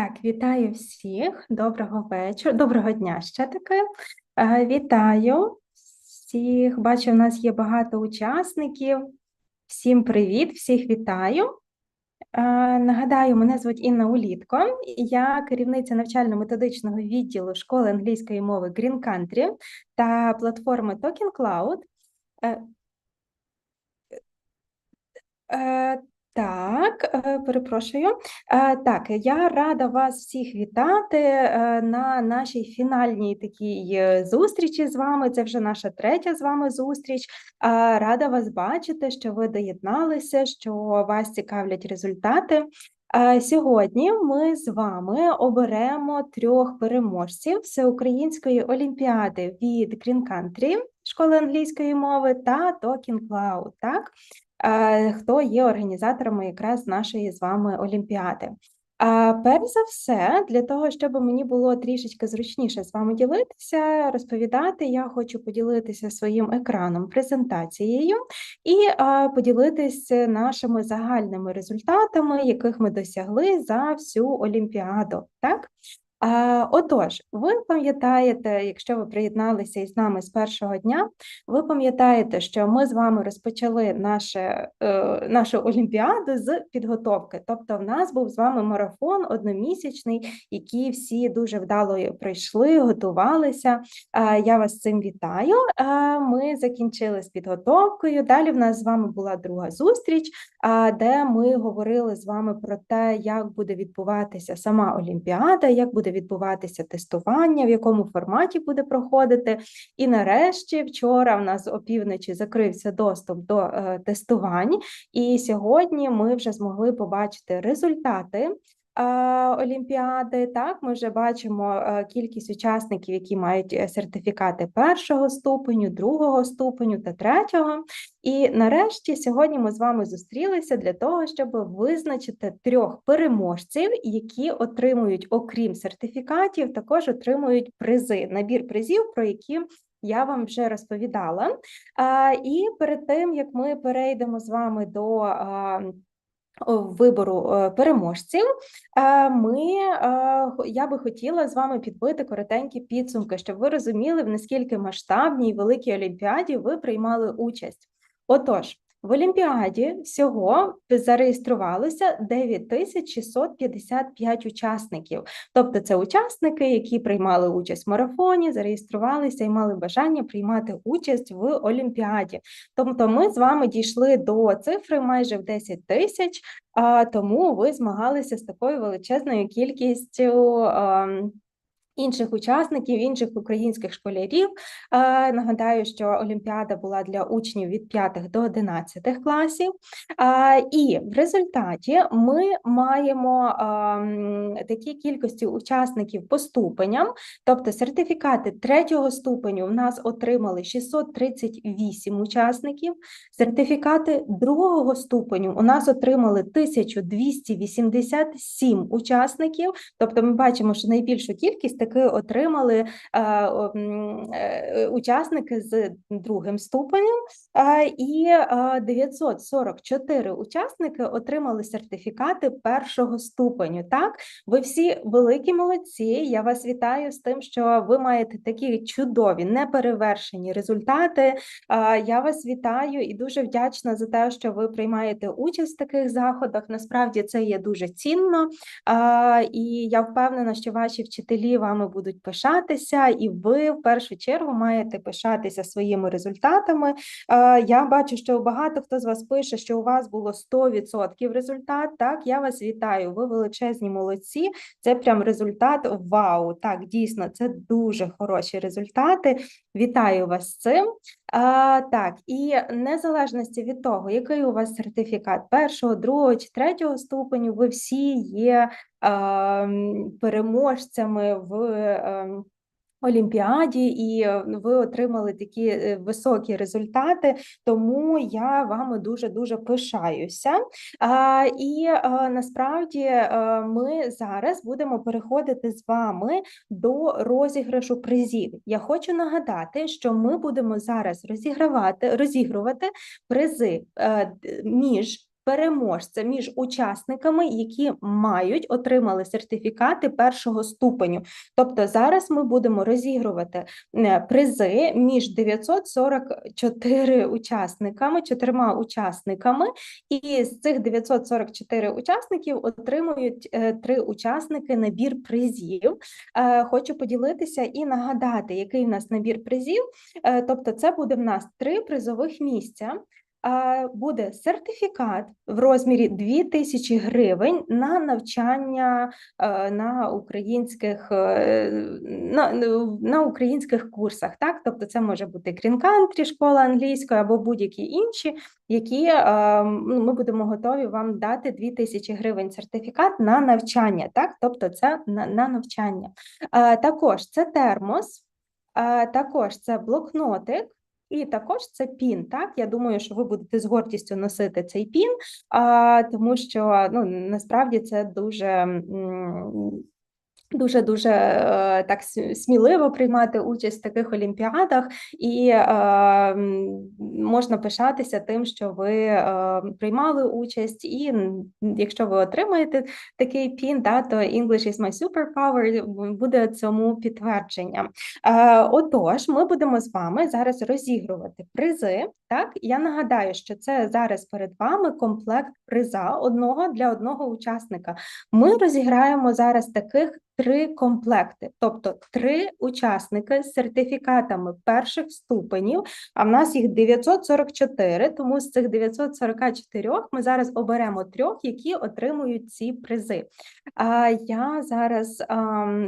Так, вітаю всіх. Доброго вечора, доброго дня ще таки. Е, Вітаю всіх. Бачу, у нас є багато учасників. Всім привіт, всіх вітаю. Е, Нагадаю, мене звуть Інна Улітко. Я керівниця навчально-методичного відділу школи англійської мови Green Country та платформи Talking Cloud. Так, е, перепрошую. Е, Так, я рада вас всіх вітати е, на нашій фінальній такій зустрічі з вами. Це вже наша третя з вами зустріч. Рада вас бачити, що ви доєдналися, що вас цікавлять результати. Сьогодні ми з вами оберемо трьох переможців Всеукраїнської олімпіади від Green Country, школи англійської мови та Talking Cloud. Так? Е, хто є організаторами якраз нашої з вами олімпіади. А перш за все, для того, щоб мені було трішечки зручніше з вами ділитися, розповідати, я хочу поділитися своїм екраном, презентацією і а, поділитися нашими загальними результатами, яких ми досягли за всю олімпіаду. Так? Отож, ви пам'ятаєте, якщо ви приєдналися із нами з першого дня, ви пам'ятаєте, що ми з вами розпочали наше, е, нашу олімпіаду з підготовки. Тобто, в нас був з вами марафон одномісячний, який всі дуже вдало пройшли, готувалися. Я вас з цим вітаю. Ми закінчили з підготовкою. Далі в нас з вами була друга зустріч, де ми говорили з вами про те, як буде відбуватися сама олімпіада, як буде відбуватися тестування, в якому форматі буде проходити. І нарешті, вчора в нас опівночі закрився доступ до е, тестувань, і сьогодні ми вже змогли побачити результати. Е, Олімпіади, так, ми вже бачимо е, кількість учасників, які мають е, сертифікати першого ступеню, другого ступеню та третього. І нарешті сьогодні ми з вами зустрілися для того, щоб визначити трьох переможців, які отримують, окрім сертифікатів, також отримують призи, набір призів, про які я вам вже розповідала. І перед тим як ми перейдемо з вами до вибору е, переможців, е, ми е, я би хотіла з вами підбити коротенькі підсумки, щоб ви розуміли, в наскільки масштабній великій олімпіаді ви приймали участь. Отож, в Олімпіаді всього зареєструвалося 9655 учасників. Тобто, це учасники, які приймали участь в марафоні, зареєструвалися і мали бажання приймати участь в Олімпіаді. Тобто, ми з вами дійшли до цифри майже в 10 тисяч, тому ви змагалися з такою величезною кількістю. Інших учасників, інших українських школярів. Е, Нагадаю, що Олімпіада була для учнів від 5 до 11 класів. Е, І в результаті ми маємо ем, такі кількості учасників по ступеням, тобто сертифікати третього ступеню в нас отримали 638 учасників, сертифікати другого ступеню у нас отримали 1287 учасників, тобто ми бачимо, що найбільшу кількість таки отримали е, е, учасники з другим ступенем, е, і е, 944 учасники отримали сертифікати першого ступеню. Так, ви всі великі молодці. Я вас вітаю з тим, що ви маєте такі чудові, неперевершені результати. Я вас вітаю і дуже вдячна за те, що ви приймаєте участь в таких заходах. Насправді це є дуже цінно, і я впевнена, що ваші вчителі вами будуть пишатися, і ви в першу чергу маєте пишатися своїми результатами. Е, Я бачу, що багато хто з вас пише, що у вас було 100% результат. Так, я вас вітаю. Ви величезні молодці. Це прям результат вау. Так, дійсно, це дуже хороші результати. Вітаю вас з цим. А, так, і незалежності від того, який у вас сертифікат першого, другого чи третього ступеню, ви всі є а, переможцями в ем, Олімпіаді, і е, ви отримали такі е, високі результати, тому я вами дуже дуже пишаюся. І а, насправді ми зараз будемо переходити з вами до розіграшу призів. Я хочу нагадати, що ми будемо зараз розігравати, розігрувати призи е, між переможця між учасниками, які мають отримали сертифікати першого ступеню. Тобто зараз ми будемо розігрувати е, призи між 944 учасниками, чотирма учасниками, і з цих 944 учасників отримують е, три учасники набір призів. Е, хочу поділитися і нагадати, який в нас набір призів. Тобто, це буде в нас три призових місця буде сертифікат в розмірі 2000 гривень на навчання е, на українських е, на, на українських курсах. Так, тобто, це може бути крін-кантрі, школа англійської або будь-які інші, які е, ну, ми будемо готові вам дати 2000 гривень сертифікат на навчання. Так, тобто, це на, на навчання. Також це термос, також це блокнотик. І також це пін. Так, я думаю, що ви будете з гордістю носити цей пін, а, тому що ну насправді це дуже Дуже дуже так сміливо приймати участь в таких олімпіадах, і е, можна пишатися тим, що ви е, приймали участь, і якщо ви отримаєте такий пін, да, то English is my superpower буде цьому підтвердженням. Е, Отож, ми будемо з вами зараз розігрувати призи. Так, я нагадаю, що це зараз перед вами комплект приза одного для одного учасника. Ми розіграємо зараз таких три комплекти, тобто три учасники з сертифікатами перших ступенів. А в нас їх 944, тому з цих 944 ми зараз оберемо трьох, які отримують ці призи. А я зараз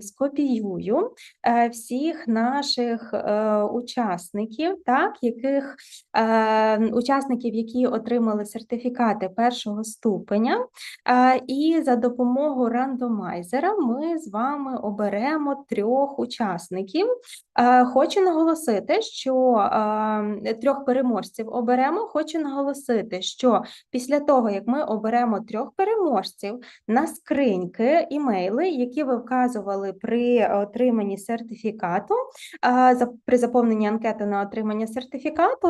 скопіюю е, всіх наших е, учасників, так, яких е, учасників, які отримали сертифікати першого ступеня, і за допомогою рандомайзера ми з вами вами оберемо трьох учасників. Е, хочу наголосити, що е, трьох переможців оберемо. Хочу наголосити, що після того, як ми оберемо трьох переможців на скриньки, імейли, які ви вказували при отриманні сертифікату, е, при заповненні анкети на отримання сертифікату,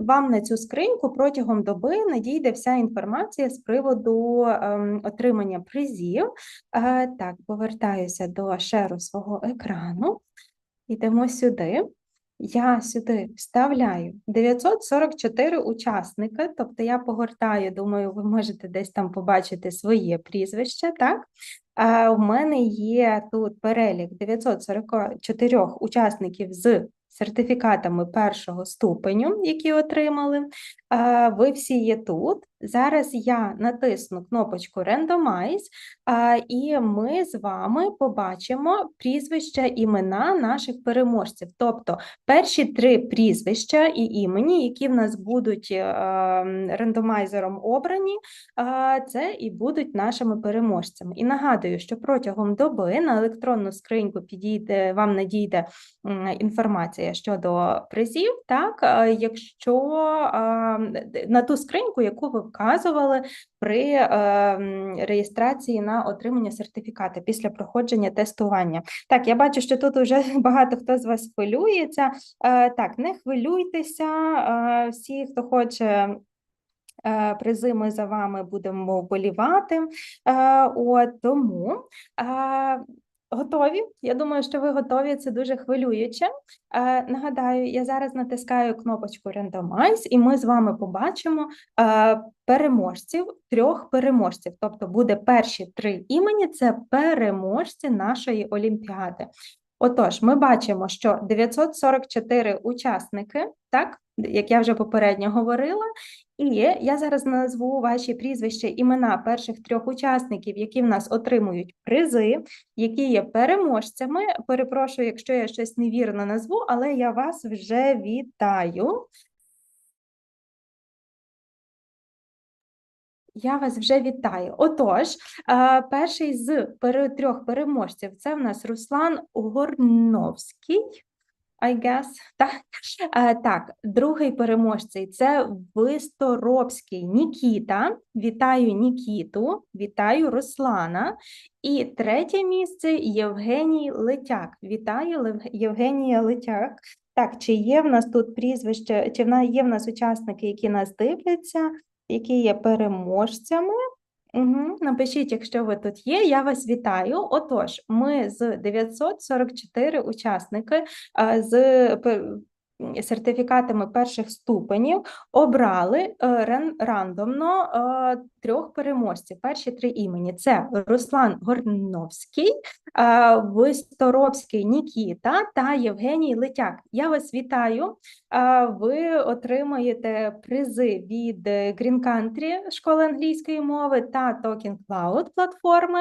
вам на цю скриньку протягом доби надійде вся інформація з приводу ем, отримання призів. Так, повертаюся до шеру свого екрану. Йдемо сюди. Я сюди вставляю 944 учасники, тобто я погортаю, думаю, ви можете десь там побачити своє прізвище, так? А у мене є тут перелік 944 учасників з сертифікатами першого ступеню, які отримали. Ви всі є тут. Зараз я натисну кнопочку Randomize, і ми з вами побачимо прізвища імена наших переможців. Тобто перші три прізвища і імені, які в нас будуть е, рандомайзером обрані, це і будуть нашими переможцями. І нагадую, що протягом доби на електронну скриньку підійде, вам надійде інформація щодо призів, так, якщо на ту скриньку, яку ви вказували при е, реєстрації на отримання сертифіката після проходження тестування. Так, я бачу, що тут вже багато хто з вас хвилюється. Е, так, не хвилюйтеся, е, всі, хто хоче. Е, призи ми за вами будемо вболівати. Е, от тому Готові? Я думаю, що ви готові. Це дуже хвилююче. Е, Нагадаю, я зараз натискаю кнопочку Randomize, і ми з вами побачимо е, переможців, трьох переможців. Тобто буде перші три імені це переможці нашої олімпіади. Отож, ми бачимо, що 944 учасники, так, як я вже попередньо говорила, і я зараз назву ваші прізвища, імена перших трьох учасників, які в нас отримують призи, які є переможцями. Перепрошую, якщо я щось невірно назву, але я вас вже вітаю. Я вас вже вітаю. Отож, перший з трьох переможців це в нас Руслан Горновський. I guess. Так, так, другий переможцей це Висторобський Нікіта. Вітаю Нікіту, вітаю Руслана. І третє місце Євгеній Летяк. Вітаю Євгенія Летяк. Так, чи є в нас тут прізвище, чи є в нас учасники, які нас дивляться? які є переможцями. Угу. Напишіть, якщо ви тут є, я вас вітаю. Отож, ми з 944 учасники з сертифікатами перших ступенів обрали е, рандомно е, трьох переможців. Перші три імені це Руслан Горновський, е, Висторовський Нікіта та Євгеній Летяк. Я вас вітаю. Ви отримаєте призи від е, Green Country школи англійської мови та Talking Cloud платформи,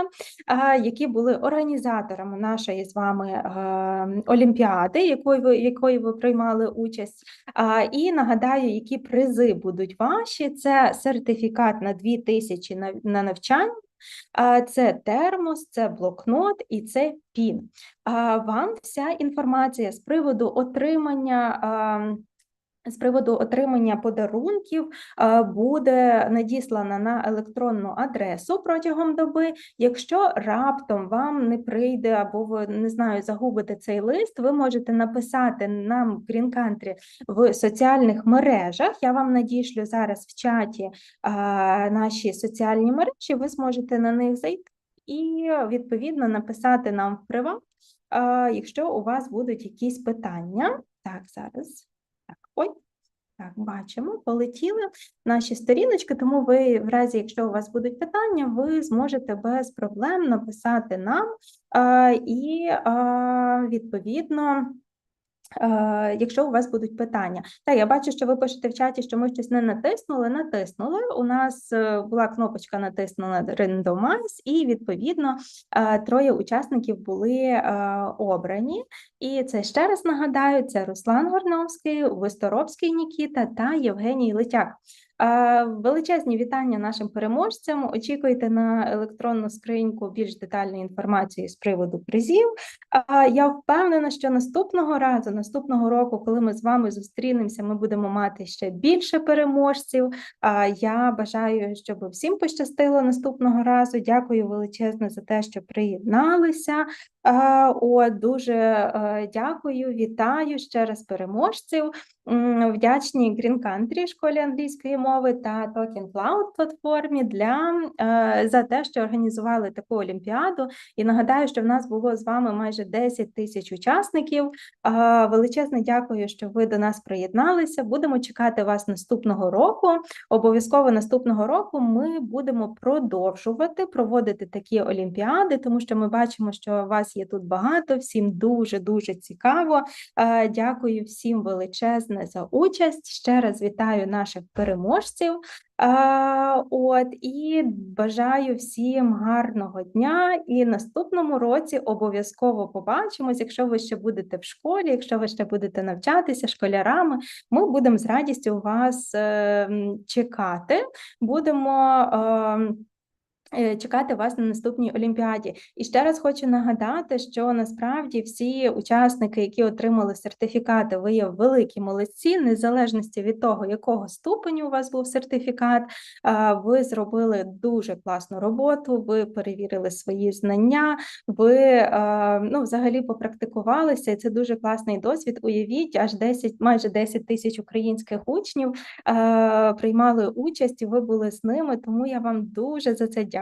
які були організаторами нашої з вами е, олімпіади, якої ви якої ви приймали участь. І нагадаю, які призи будуть ваші: це сертифікат на 2000 на, на навчання. Це термос, це блокнот і це пін. Вам вся інформація з приводу отримання. З приводу отримання подарунків буде надіслана на електронну адресу протягом доби. Якщо раптом вам не прийде або ви не знаю, загубите цей лист, ви можете написати нам в Green Country в соціальних мережах. Я вам надішлю зараз в чаті наші соціальні мережі. Ви зможете на них зайти і відповідно написати нам в приват, якщо у вас будуть якісь питання. Так, зараз. Так, бачимо, полетіли наші сторіночки, тому ви, в разі, якщо у вас будуть питання, ви зможете без проблем написати нам а, і а, відповідно. Е, Якщо у вас будуть питання, та я бачу, що ви пишете в чаті, що ми щось не натиснули. Натиснули. У нас е, була кнопочка натиснула рендомайз, і відповідно е, троє учасників були обрані. І це ще раз нагадаю: це Руслан Горновський, Висторобський Нікіта та Євгеній Летяк. Е, Величезні вітання нашим переможцям. Очікуйте на електронну скриньку більш детальної інформації з приводу призів. Я впевнена, що наступного разу, наступного року, коли ми з вами зустрінемося, ми будемо мати ще більше переможців. Я бажаю, щоб всім пощастило наступного разу. Дякую величезно за те, що приєдналися. О, дуже е, дякую, вітаю ще раз переможців. Вдячні Green Country школі англійської мови та Talking Cloud платформі для е, за те, що організували таку олімпіаду. І нагадаю, що в нас було з вами майже 10 тисяч учасників. Величезне дякую, що ви до нас приєдналися. Будемо чекати вас наступного року. Обов'язково наступного року ми будемо продовжувати проводити такі олімпіади, тому що ми бачимо, що вас є тут багато. Всім дуже дуже цікаво. Е, Дякую всім величезне за участь. Ще раз вітаю наших переможців. От і бажаю всім гарного дня. І наступному році обов'язково побачимось. Якщо ви ще будете в школі, якщо ви ще будете навчатися школярами, ми будемо з радістю вас е, чекати. Будемо. Е, Чекати вас на наступній олімпіаді, і ще раз хочу нагадати, що насправді всі учасники, які отримали сертифікати, ви є великі молодці, незалежності від того, якого ступеню у вас був сертифікат. Ви зробили дуже класну роботу, ви перевірили свої знання, ви ну, взагалі попрактикувалися, і це дуже класний досвід. Уявіть, аж 10, майже 10 тисяч українських учнів приймали участь, і ви були з ними. Тому я вам дуже за це дякую.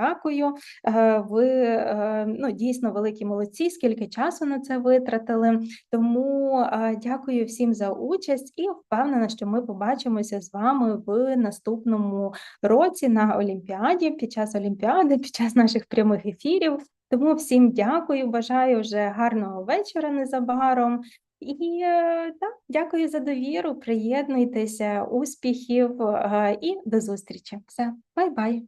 Е, Ви е, ну, дійсно великі молодці, скільки часу на це витратили. Тому е, дякую всім за участь і впевнена, що ми побачимося з вами в наступному році на Олімпіаді, під час Олімпіади, під час наших прямих ефірів. Тому всім дякую, бажаю вже гарного вечора незабаром. І так, дякую за довіру. Приєднуйтеся, успіхів і до зустрічі. Все, бай-бай.